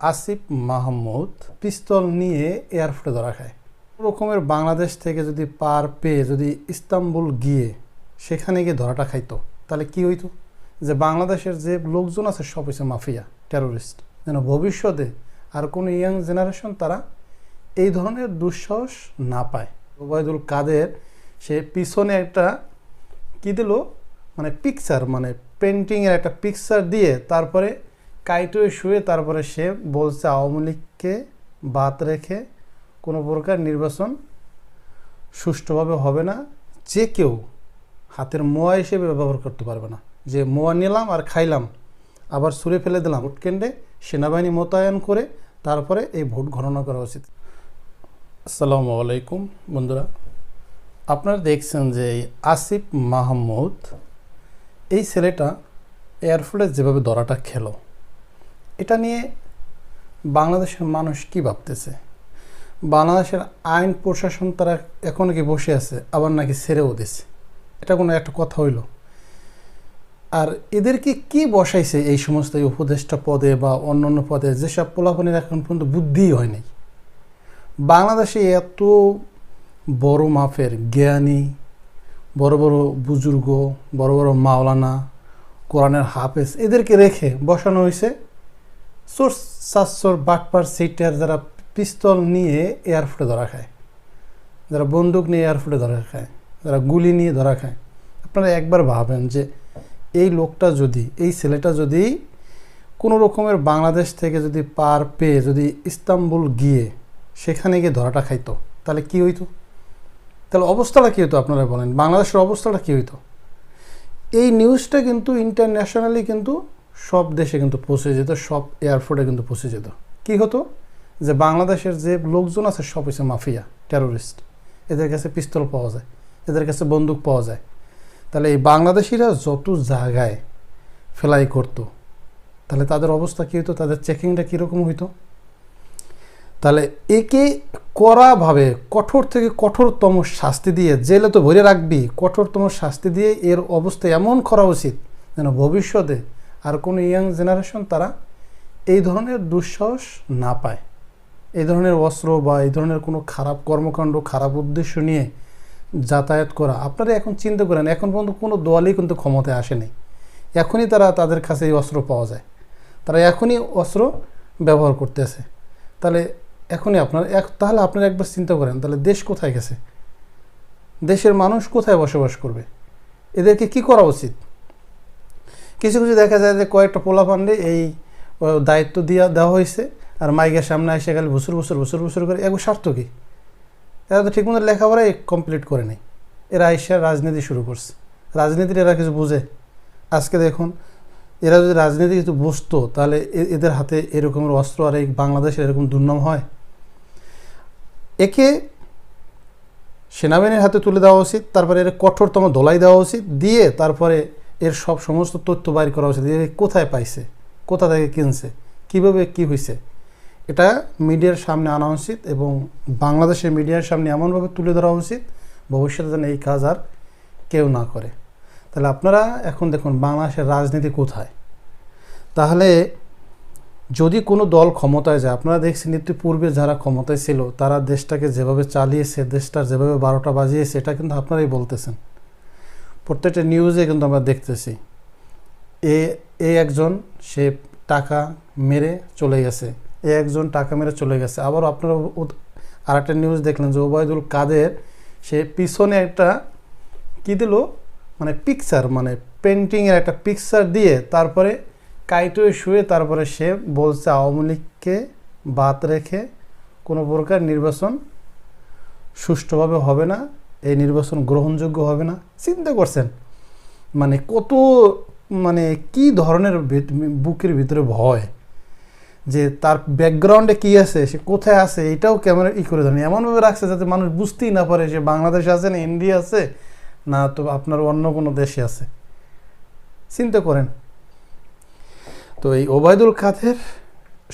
আসিফ মাহমুদ পিস্তল নিয়ে এয়ারফোর্টে ধরা খায়। রকমের বাংলাদেশ থেকে যদি পার পেয়ে যদি ইস্তাম্বুল গিয়ে সেখানে গিয়ে ধরাটা খাইতো, তাহলে কি হইতো? যে বাংলাদেশের যে লোকজন আছে, সব হচ্ছে মাফিয়া টেরোরিস্ট যেন ভবিষ্যতে আর কোনো ইয়াং জেনারেশন তারা এই ধরনের দুঃসাহস না পায়। ওবায়দুল কাদের সে পিছনে একটা কি দিল? মানে পিকচার মানে পেন্টিংয়ের একটা পিকচার দিয়ে তারপরে কাইটুয়ে শুয়ে তারপরে সে বলছে, আওয়ামী লীগকে বাদ রেখে কোনো প্রকার নির্বাচন সুষ্ঠুভাবে হবে না। যে কেউ হাতের মোয়া হিসেবে ব্যবহার করতে পারবে না। যে মোয়া নিলাম আর খাইলাম, আবার সুরে ফেলে দিলাম কেন্দ্রে সেনাবাহিনী মোতায়েন করে তারপরে এই ভোট গণনা করা উচিত। আসসালামু আলাইকুম, বন্ধুরা। আপনারা দেখছেন যে আসিফ মাহমুদ, এই ছেলেটা এয়ারফোর্টে যেভাবে ধরাটা খেলো এটা নিয়ে বাংলাদেশের মানুষ কি ভাবতেছে? বাংলাদেশের আইন প্রশাসন তারা এখনও কি বসে আছে, আবার নাকি ছেড়েও দিছে? এটা কোনো একটা কথা হইল। আর এদেরকে কি বসাইছে এই সমস্ত উপদেষ্টা পদে বা অন্য অন্য পদে? যেসব পোলাপনের এখন পর্যন্ত বুদ্ধিই হয়নি বাংলাদেশে এত বড় মাপের জ্ঞানী, বড় বড় বুজুর্গ, বড় বড় মাওলানা, কোরআনের হাফেজ, এদেরকে রেখে বসানো হয়েছে সোর সাতশোর বাটপার সিটার যারা পিস্তল নিয়ে এয়ারফোর্টে ধরা খায়, যারা বন্দুক নিয়ে এয়ারফোর্টে ধরা খায়, যারা গুলি নিয়ে ধরা খায়, আপনারা একবার ভাবেন যে এই লোকটা যদি, এই ছেলেটা যদি কোনো রকমের বাংলাদেশ থেকে যদি পার পেয়ে যদি ইস্তাম্বুল গিয়ে সেখানে গিয়ে ধরাটা খাইতো, তাহলে কি হইতো? তাহলে অবস্থাটা কী হতো আপনারা বলেন? বাংলাদেশের অবস্থাটা কী হইতো? এই নিউজটা কিন্তু ইন্টারন্যাশনালি কিন্তু সব দেশে কিন্তু পৌঁছে যেত, সব এয়ারপোর্টে কিন্তু পৌঁছে যেত। কি হতো? যে বাংলাদেশের যে লোকজন আছে, সব হচ্ছে মাফিয়া টেরোরিস্ট এদের কাছে পিস্তল পাওয়া যায়, এদের কাছে বন্দুক পাওয়া যায়। তাহলে এই বাংলাদেশিরা যত জায়গায় ফেলাই করতো, তাহলে তাদের অবস্থা কী হতো তাদের চেকিংটা কীরকম হইতো? তাহলে একে কড়াভাবে, কঠোর থেকে কঠোরতম শাস্তি দিয়ে জেলে তো ভরে রাখবি, কঠোরতম শাস্তি দিয়ে এর অবস্থা এমন করা উচিত যেন ভবিষ্যতে আর কোনো ইয়াং জেনারেশন তারা এই ধরনের দুঃসাহস না পায়। এই ধরনের অস্ত্র বা এই ধরনের কোনো খারাপ কর্মকাণ্ড, খারাপ উদ্দেশ্য নিয়ে যাতায়াত করা, আপনারা এখন চিন্তা করেন, এখন পর্যন্ত কোনো দলই কিন্তু ক্ষমতায় আসেনি। এখনই তারা তাদের কাছে এই অস্ত্র পাওয়া যায়। তারা এখনই অস্ত্র ব্যবহার করতেছে তাহলে এখনই আপনার, এক, তাহলে আপনারা একবার চিন্তা করেন, তাহলে দেশ কোথায় গেছে? দেশের মানুষ কোথায় বসবাস করবে? এদেরকে কি করা উচিত? কিছু কিছু দেখা যায় যে কয়েকটা পোলা পান্ডে এই দায়িত্ব দিয়া দেওয়া হয়েছে, আর মাইকের সামনে এসে গেলে বছর বছর বছর বছর করে, এগুলো স্বার্থ কি? এরা তো ঠিকমতো লেখাপড়াই কমপ্লিট করে নেই। এরা এসে রাজনীতি শুরু করছে। রাজনীতির এরা কিছু বুঝে। আজকে দেখুন, এরা যদি রাজনীতি কিছু বুঝতো, তাহলে এদের হাতে এরকমের অস্ত্র আর এই বাংলাদেশের এরকম দুর্নাম হয়। একে সেনাবাহিনীর হাতে তুলে দেওয়া উচিত, তারপরে এর কঠোরতম দোলাই দেওয়া উচিত, দিয়ে তারপরে এর সব সমস্ত তথ্য বাইর করা উচিত এর কোথায় পাইছে, কোথা থেকে কিনছে, কীভাবে কি হয়েছে এটা মিডিয়ার সামনে আনা উচিত এবং বাংলাদেশের মিডিয়ার সামনে এমনভাবে তুলে ধরা উচিত, ভবিষ্যতে যেন এই কাজ আর কেউ না করে। তাহলে আপনারা এখন দেখুন বাংলাদেশের রাজনীতি কোথায়। তাহলে যদি কোনো দল ক্ষমতায় যায়, আপনারা দেখছেন পূর্বে যারা ক্ষমতায় ছিল, তারা দেশটাকে যেভাবে চালিয়েছে দেশটার যেভাবে বারোটা বাজিয়েছে, এটা কিন্তু আপনারাই বলতেছেন। প্রত্যেকটা নিউজে কিন্তু আমরা দেখতেছি। এ এ একজন, সে টাকা মেরে চলে গেছে। এ একজন টাকা মেরে চলে গেছে। আবারও আপনারা আর একটা নিউজ দেখলেন যে ওবায়দুল কাদের, সে পিছনে একটা কী দিল? মানে পিকচার মানে পেন্টিংয়ের একটা পিকচার দিয়ে তারপরে কাইটুয়ে শুয়ে তারপরে সে বলছে আওয়ামী লীগকে বাদ রেখে কোনো প্রকার নির্বাচন সুষ্ঠুভাবে হবে না। এই নির্বাচন গ্রহণযোগ্য হবে না? চিন্তা করছেন? মানে কত মানে কি ধরনের বুকের ভিতরে ভয়? যে তার ব্যাকগ্রাউন্ডে কি আছে? সে কোথায় আছে? এটাও ক্যামেরা ই করে ধরেন। এমনভাবে রাখছে যাতে মানুষ বুঝতেই না পারে যে বাংলাদেশ আছে না ইন্ডিয়া আছে, না তো আপনার অন্য কোনো দেশে আছে। চিন্তা করেন। তো এই ওবায়দুল কাদের,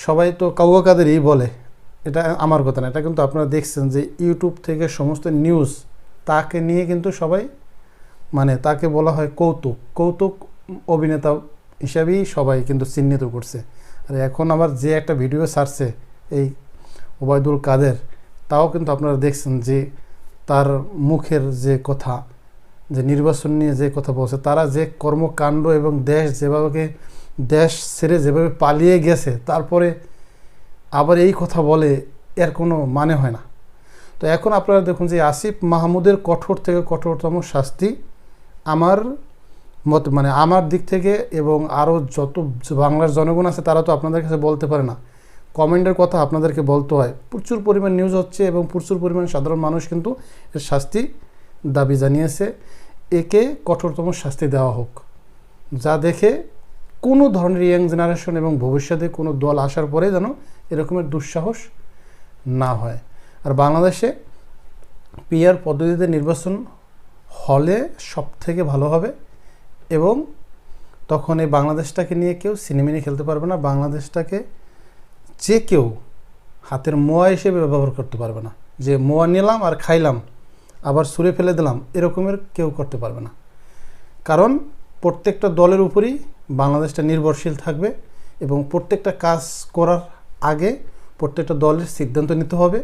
সবাই তো কাউয়া কাদেরই বলে। এটা আমার কথা না, এটা কিন্তু আপনারা দেখছেন যে ইউটিউব থেকে সমস্ত নিউজ তাকে নিয়ে কিন্তু সবাই মানে তাকে বলা হয় কৌতুক। কৌতুক অভিনেতা হিসাবেই সবাই কিন্তু চিহ্নিত করছে। আর এখন আবার যে একটা ভিডিও ছাড়ছে এই ওবায়দুল কাদের, তাও কিন্তু আপনারা দেখছেন যে তার মুখের যে কথা, যে নির্বাচন নিয়ে যে কথা বলছে, তারা যে কর্মকাণ্ড এবং দেশ যেভাবে, দেশ ছেড়ে যেভাবে পালিয়ে গেছে, তারপরে আবার এই কথা বলে এর কোনো মানে হয় না। তো এখন আপনারা দেখুন যে আসিফ মাহমুদের কঠোর থেকে কঠোরতম শাস্তি আমার মত মানে আমার দিক থেকে এবং আরও যত বাংলার জনগণ আছে তারা তো আপনাদের কাছে বলতে পারে না। কমেন্টের কথা আপনাদেরকে বলতে হয়। প্রচুর পরিমাণ নিউজ হচ্ছে এবং প্রচুর পরিমাণ সাধারণ মানুষ কিন্তু এর শাস্তি দাবি জানিয়েছে। একে কঠোরতম শাস্তি দেওয়া হোক। যা দেখে কোনো ধরনের ইয়াং জেনারেশন এবং ভবিষ্যতে কোনো দল আসার পরে যেন এরকমের দুঃসাহস না হয়। আর বাংলাদেশে পিআর পদ্ধতিতে নির্বাচন হলে সব থেকে ভালো হবে এবং তখন এই বাংলাদেশটাকে নিয়ে কেউ সিনেমিনি খেলতে পারবে না, বাংলাদেশটাকে যে কেউ হাতের মোয়া হিসেবে ব্যবহার করতে পারবে না। যে মোয়া নিলাম আর খাইলাম, আবার সুরে ফেলে দিলাম, এরকমের কেউ করতে পারবে না। কারণ প্রত্যেকটা দলের উপরই বাংলাদেশটা নির্ভরশীল থাকবে এবং প্রত্যেকটা কাজ করার আগে প্রত্যেকটা দলের সিদ্ধান্ত নিতে হবে।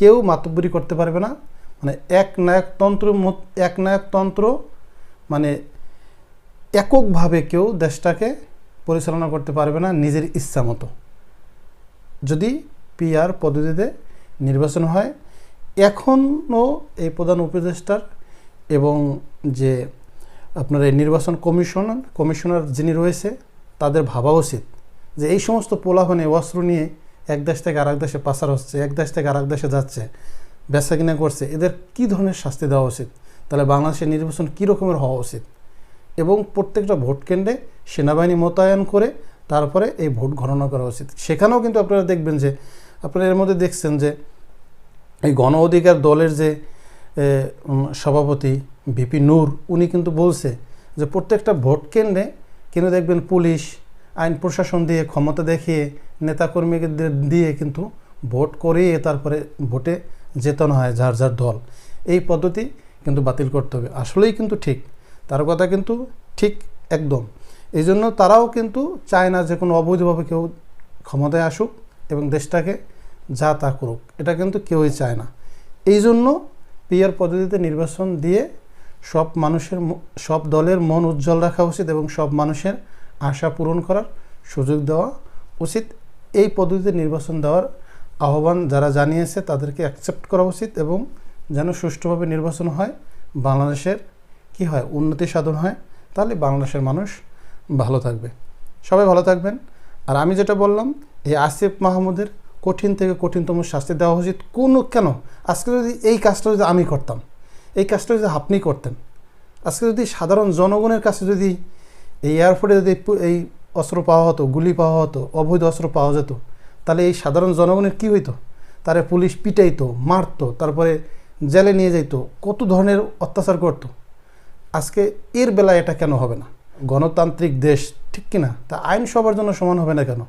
কেউ মাতব্বরি করতে পারবে না। মানে এক নায়কতন্ত্র এক নায়কতন্ত্র মানে এককভাবে কেউ দেশটাকে পরিচালনা করতে পারবে না নিজের ইচ্ছা মতো। যদি পিআর পদ্ধতিতে নির্বাচন হয়, এখনও এই প্রধান উপদেষ্টার এবং যে আপনার এই নির্বাচন কমিশন, কমিশনার যিনি রয়েছে, তাদের ভাবা উচিত যে এই সমস্ত পোলাহনে অস্ত্র নিয়ে এক দেশ থেকে আরেক দেশে পাচার হচ্ছে, এক দেশ থেকে আরেক দেশে যাচ্ছে, বেচা কিনা করছে, এদের কী ধরনের শাস্তি দেওয়া উচিত? তাহলে বাংলাদেশের নির্বাচন কী রকমের হওয়া উচিত? এবং প্রত্যেকটা ভোট কেন্দ্রে সেনাবাহিনী মোতায়েন করে তারপরে এই ভোট গণনা করা উচিত। সেখানেও কিন্তু আপনারা দেখবেন যে, আপনারা এর মধ্যে দেখছেন যে, এই গণ অধিকার দলের যে সভাপতি ভিপি নূর, উনি কিন্তু বলছে যে প্রত্যেকটা ভোট কেন্দ্রে কিন্তু দেখবেন পুলিশ, আইন প্রশাসন দিয়ে ক্ষমতা দেখিয়ে নেতাকর্মীদের দিয়ে কিন্তু ভোট করিয়ে তারপরে ভোটে জেতানো হয় যার যার দল। এই পদ্ধতি কিন্তু বাতিল করতে হবে। আসলেই কিন্তু ঠিক। তার কথা কিন্তু ঠিক একদম। এই জন্য তারাও কিন্তু চায় না যে কোনো অবৈধভাবে কেউ ক্ষমতায় আসুক এবং দেশটাকে যা তা করুক। এটা কিন্তু কেউই চায় না। এই জন্য পিআর পদ্ধতিতে নির্বাচন দিয়ে সব মানুষের সব দলের মন উজ্জ্বল রাখা উচিত এবং সব মানুষের আশা পূরণ করার সুযোগ দেওয়া উচিত। এই পদ্ধতিতে নির্বাচন দেওয়ার আহ্বান যারা জানিয়েছে তাদেরকে অ্যাকসেপ্ট করা উচিত এবং যেন সুষ্ঠুভাবে নির্বাচন হয়, বাংলাদেশের কি হয়, উন্নতি সাধন হয়, তাহলে বাংলাদেশের মানুষ ভালো থাকবে। সবাই ভালো থাকবেন। আর আমি যেটা বললাম, এই আসিফ মাহমুদের কঠিন থেকে কঠিনতম শাস্তি দেওয়া উচিত। কোনো কেন? আজকে যদি এই কাজটা যদি আমি করতাম, এই কাজটা যদি আপনি করতেন, আজকে যদি সাধারণ জনগণের কাছে যদি এই এয়ারপোর্টে যদি এই অস্ত্র পাওয়া হতো, গুলি পাওয়া হতো, অবৈধ অস্ত্র পাওয়া যেত, তাহলে এই সাধারণ জনগণের কী হইতো? তারে পুলিশ পিটাইতো, মারতো, তারপরে জেলে নিয়ে যাইতো, কত ধরনের অত্যাচার করতো? আজকে এর বেলায় এটা কেন হবে না? গণতান্ত্রিক দেশ, ঠিক কি না তা আইন সবার জন্য সমান হবে না কেন?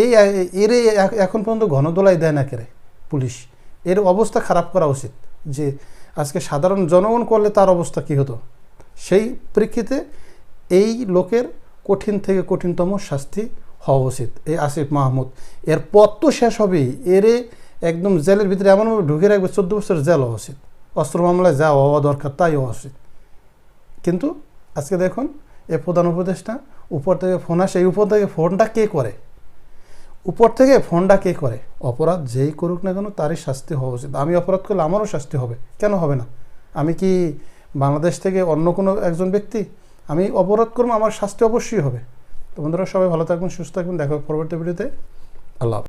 এই এর এখন পর্যন্ত গণদোলাই দেয় না কেরে পুলিশ? এর অবস্থা খারাপ করা উচিত, যে আজকে সাধারণ জনগণ করলে তার অবস্থা কী হতো? সেই প্রেক্ষিতে এই লোকের কঠিন থেকে কঠিনতম শাস্তি হওয়া উচিত। এই আসিফ মাহমুদ। এর পথ তো শেষ হবেই। এরে একদম জেলের ভিতরে এমনভাবে ঢুকে রাখবে, চোদ্দ বছর জেল হওয়া উচিত। অস্ত্র মামলায় যা হওয়া দরকার তাই হওয়া উচিত। কিন্তু আজকে দেখুন, এ প্রধান উপদেশটা উপর থেকে ফোন আসে, এই উপর থেকে ফোনটা কে করে? উপর থেকে ফোনটা কে করে? অপরাধ যেই করুক না কেন তারই শাস্তি হওয়া উচিত। আমি অপরাধ করলে আমারও শাস্তি হবে। কেন হবে না? আমি কি বাংলাদেশ থেকে অন্য কোনো একজন ব্যক্তি আমি অপরাধ করব, আমার শাস্তি অবশ্যই হবে তো বন্ধুরা, সবাই ভালো থাকবেন, সুস্থ থাকবেন, দেখা পরবর্তী ভিডিওতে আল্লাহ।